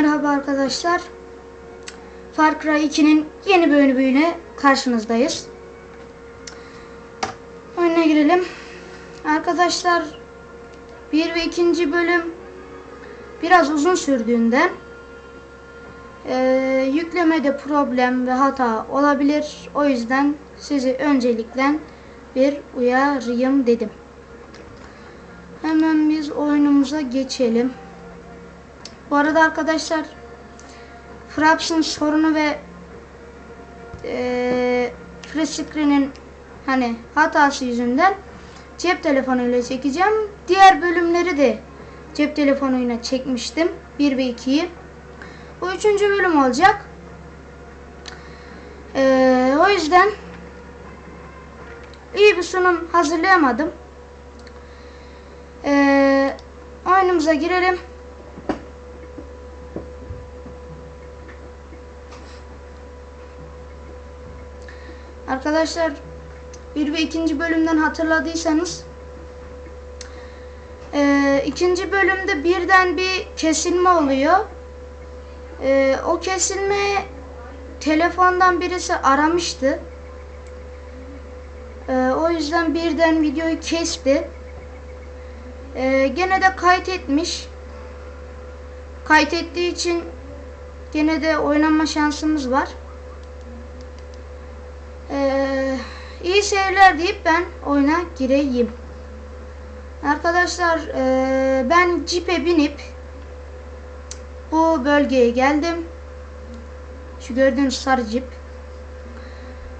Merhaba arkadaşlar. Far Cry 2'nin yeni bölümüyle karşınızdayız. Oyuna girelim. Arkadaşlar 1 ve 2. bölüm biraz uzun sürdüğünden eee, yüklemede problem ve hata olabilir. O yüzden sizi öncelikle bir uyarayım dedim. Hemen biz oyunumuza geçelim. Bu arada arkadaşlar Fraps'ın sorunu ve eee free screen'in hani hatası yüzünden cep telefonuyla çekeceğim. Diğer bölümleri de cep telefonuyla çekmiştim. 1 ve 2'yi. Bu üçüncü bölüm olacak. Eee, o yüzden iyi bir sunum hazırlayamadım. Eee oyunumuza girelim. Arkadaşlar bir ve ikinci bölümden hatırladıysanız eee, ikinci bölümde birden bir kesilme oluyor. Eee, o kesilme telefondan birisi aramıştı. Eee, o yüzden birden videoyu kesti. Eee, gene de kaydetmiş. Kaydettiği için gene de oynama şansımız var. Ee, iyi seyirler deyip ben oyuna gireyim. Arkadaşlar ee, ben cipe binip bu bölgeye geldim. Şu gördüğünüz sarı cip.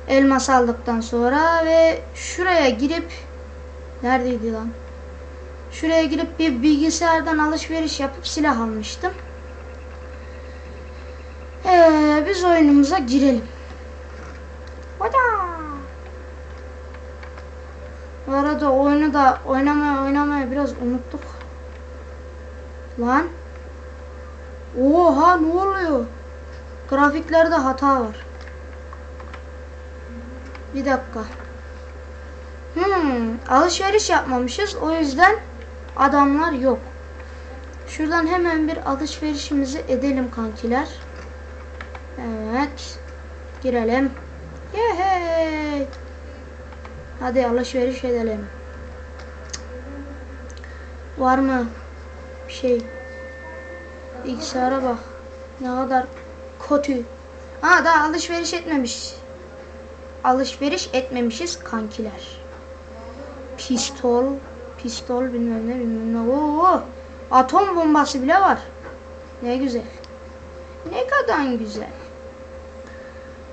Elmas aldıktan sonra ve şuraya girip neredeydi lan? Şuraya girip bir bilgisayardan alışveriş yapıp silah almıştım. Ee, biz oyunumuza girelim. Hoca. Bu arada oyunu da oynamaya oynamaya biraz unuttuk. Lan. Oha ne oluyor? Grafiklerde hata var. Bir dakika. Hmm, alışveriş yapmamışız. O yüzden adamlar yok. Şuradan hemen bir alışverişimizi edelim kankiler. Evet. Girelim. Yehey. Hadi alışveriş edelim. Var mı bir şey? Bilgisayara bak. Ne kadar kötü. Ha daha alışveriş etmemiş. Alışveriş etmemişiz kankiler. Pistol, pistol bilmem ne bilmem ne. Oo, atom bombası bile var. Ne güzel. Ne kadar güzel.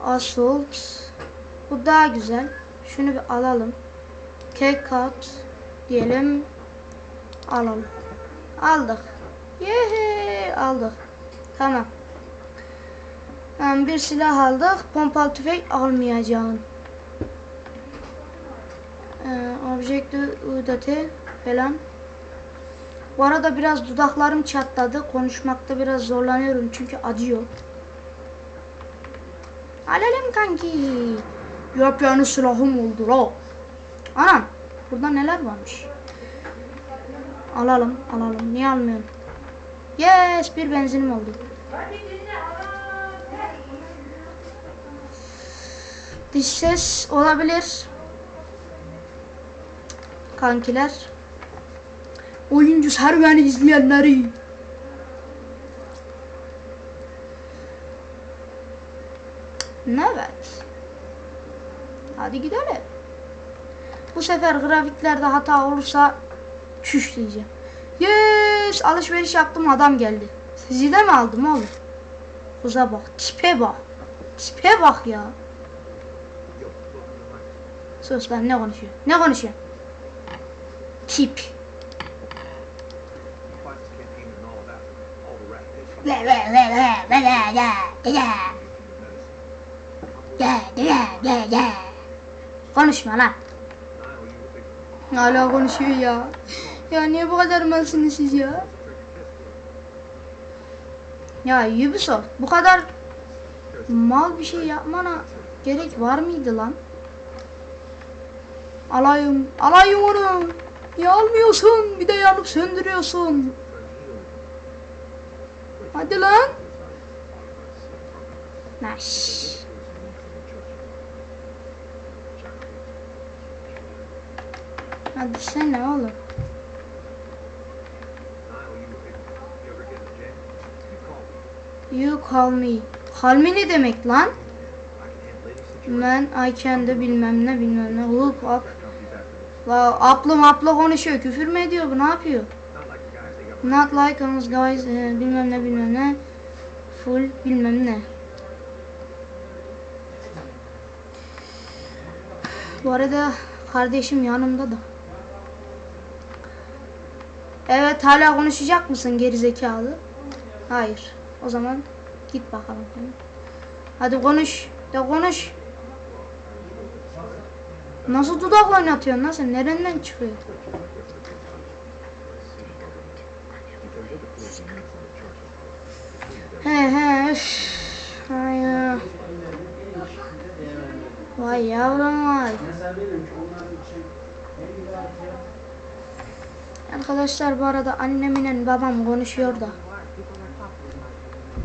Assault. Bu daha güzel. Şunu bir alalım. Cake cut diyelim. Alalım. Aldık. Yehe aldık. Tamam. Yani bir silah aldık. Pompalı tüfek almayacağım. Ee, objekti UDT falan. Bu arada biraz dudaklarım çatladı. Konuşmakta biraz zorlanıyorum çünkü acıyor. Alalım kanki. Yepyeni silahım oldu la. Anam. Burada neler varmış. Alalım alalım. Niye almıyorum? Yes bir benzinim oldu. Dış ses olabilir. Kankiler. Oyuncu serüveni izleyenleri. Evet. Hadi gidelim. Bu sefer grafiklerde hata olursa çüş diyeceğim. Yes! Alışveriş yaptım adam geldi. Sizi de mi aldım oğlum? Kuza bak. Tipe bak. Tipe bak ya. Sus lan ne konuşuyor? Ne konuşuyor? Tip. Plastic campaign and all Konuşma lan. Hala konuşuyor ya. Ya niye bu kadar malsınız siz ya? Ya Ubisoft bu kadar mal bir şey yapmana gerek var mıydı lan? Alayım, alayım onu. Ya almıyorsun, bir de yanıp söndürüyorsun. Hadi lan. Naş. Hadi sen ne oğlum? You, call me. Call me. Ne demek lan? Ben I can de bilmem ne bilmem ne. Hook up. La aplı maplı konuşuyor. Küfür mü ediyor bu? Ne yapıyor? Not like us guys. e, bilmem ne bilmem ne. Full bilmem ne. Bu arada kardeşim yanımda da. Evet hala konuşacak mısın gerizekalı? Hayır. O zaman git bakalım. Hadi konuş. De konuş. Nasıl dudak oynatıyorsun sen? Nereden çıkıyor? He he üf. Ay ya. Vay yavrum vay. Arkadaşlar bu arada annemle babam konuşuyor da.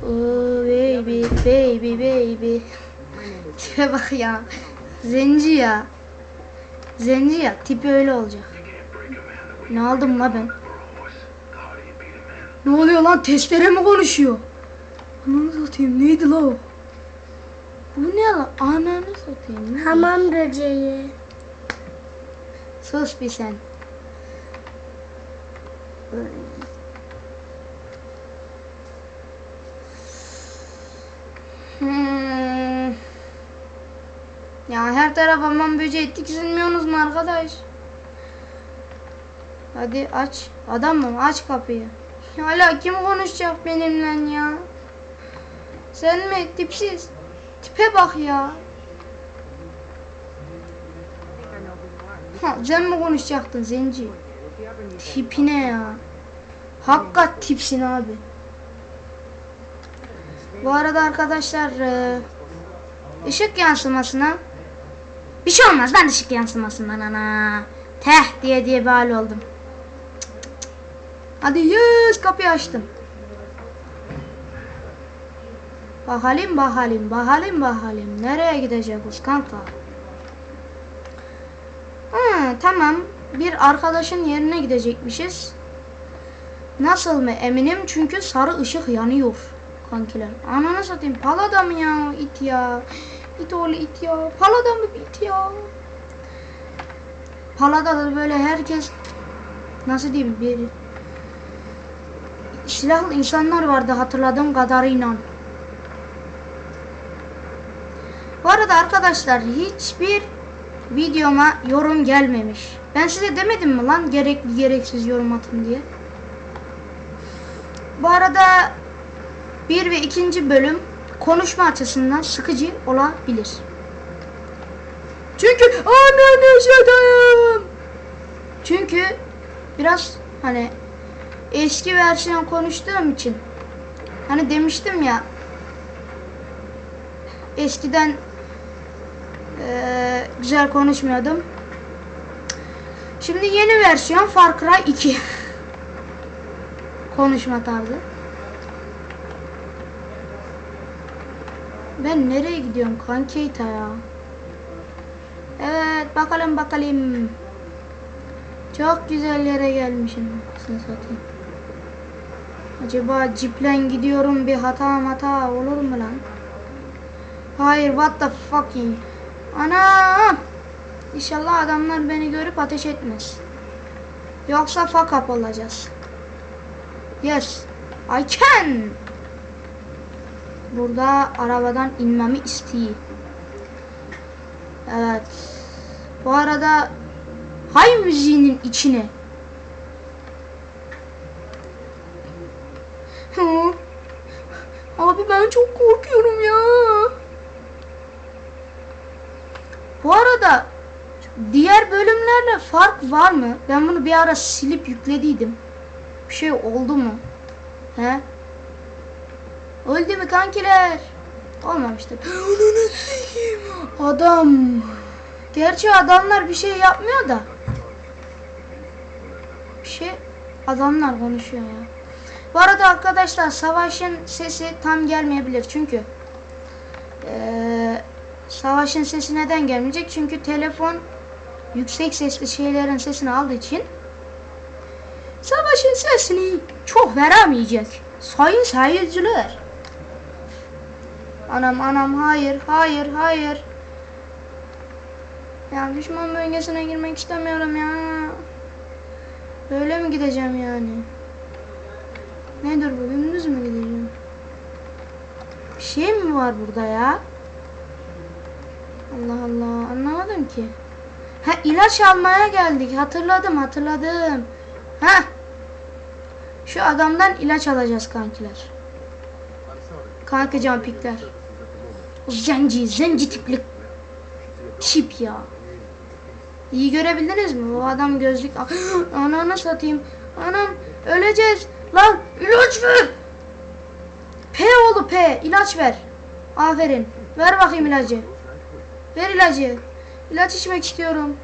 Baby baby baby. Tipe bak ya. Zenci ya. Zenci ya. Tipi öyle olacak. Ne aldım la ben? Ne oluyor lan? Testere mi konuşuyor? Ananı satayım. Neydi la o? Bu ne lan? Ananı satayım. Hamam böceği. Sus bir sen. Hmm. Ya her taraf aman böceği tiksinmiyorsunuz mu arkadaş? Hadi aç. Adam mı? Aç kapıyı. Hala kim konuşacak benimle ya? Sen mi? Tipsiz. Tipe bak ya. Ha, sen mi konuşacaktın zenci? Tipine ya. Hakikat tipsin abi. Bu arada arkadaşlar e, ışık yansımasına bir şey olmaz ben ışık yansımasından ana. Teh diye diye bir hal oldum. Hadi yüz kapıyı açtım. Bakalım bakalım bakalım bakalım nereye gideceğiz kanka? Ha, tamam. Bir arkadaşın yerine gidecekmişiz. Nasıl mı eminim çünkü sarı ışık yanıyor kankiler. Ananı satayım palada mı ya it ya. İt oğlu it ya. Palada mı it ya. Palada da böyle herkes nasıl diyeyim bir silahlı insanlar vardı hatırladığım kadarıyla. Bu arada arkadaşlar hiçbir videoma yorum gelmemiş. Ben size demedim mi lan gerekli gereksiz yorum atın diye. Bu arada bir ve ikinci bölüm konuşma açısından sıkıcı olabilir. Çünkü ananı satayım. Çünkü biraz hani eski versiyon konuştuğum için hani demiştim ya eskiden eee, güzel konuşmuyordum. Şimdi yeni versiyon Far Cry 2 konuşma tarzı. Ben nereye gidiyorum kankeyta ya? Evet bakalım bakalım. Çok güzel yere gelmişim. Nasıl satayım. Acaba ciplen gidiyorum bir hata mata olur mu lan? Hayır what the fucking. Anam. İnşallah adamlar beni görüp ateş etmez. Yoksa fuck up olacağız. Yes. I can. Burada arabadan inmemi istiyor. Evet. Bu arada hay müziğinin içine. Abi ben çok korkuyorum ya. Bu arada diğer bölümlerle fark var mı? Ben bunu bir ara silip yüklediydim. Bir şey oldu mu? He? Öldü mü kankiler? Olmamıştır. Adam. Gerçi adamlar bir şey yapmıyor da. Bir şey adamlar konuşuyor ya. Bu arada arkadaşlar savaşın sesi tam gelmeyebilir çünkü eee, savaşın sesi neden gelmeyecek? Çünkü telefon yüksek sesli şeylerin sesini aldığı için savaşın sesini çok veremeyecek. Sayın seyirciler. Anam anam hayır hayır hayır. Ya düşman bölgesine girmek istemiyorum ya. Böyle mi gideceğim yani? Nedir bu? Dümdüz mü gideceğim? Bir şey mi var burada ya? Allah Allah anlamadım ki. Ha ilaç almaya geldik. Hatırladım hatırladım. Ha. Şu adamdan ilaç alacağız kankiler. Kanka campikler. O zenci, zenci tipli tip ya. İyi görebildiniz mi? O adam gözlük... Ananı satayım. Anam öleceğiz. Lan ilaç ver. P oğlu P. ilaç ver. Aferin. Ver bakayım ilacı. Ver ilacı. İlaç içmek istiyorum.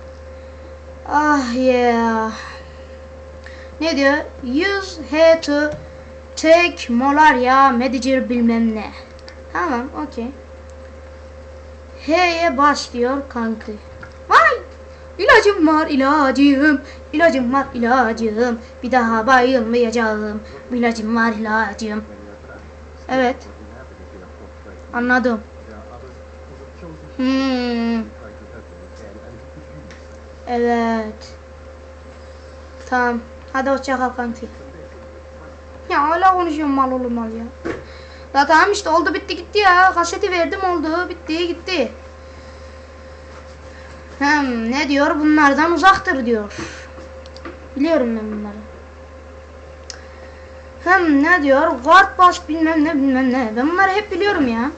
Ah yeah. Ne diyor? Use H to take malaria medicine bilmem ne. Tamam okey. H'ye bas diyor kanki. Vay! İlacım var ilacım. İlacım var ilacım. Bir daha bayılmayacağım. İlacım var ilacım. Evet. Anladım. Hmm. Evet. Tamam. Hadi hoşça kal kanki. Ya hala konuşuyorum mal oğlum mal ya. Ya tamam işte oldu bitti gitti ya. Kaseti verdim oldu. Bitti gitti. Hem ne diyor? Bunlardan uzaktır diyor. Biliyorum ben bunları. Hem ne diyor? Guard bas bilmem ne bilmem ne. Ben bunları hep biliyorum ya.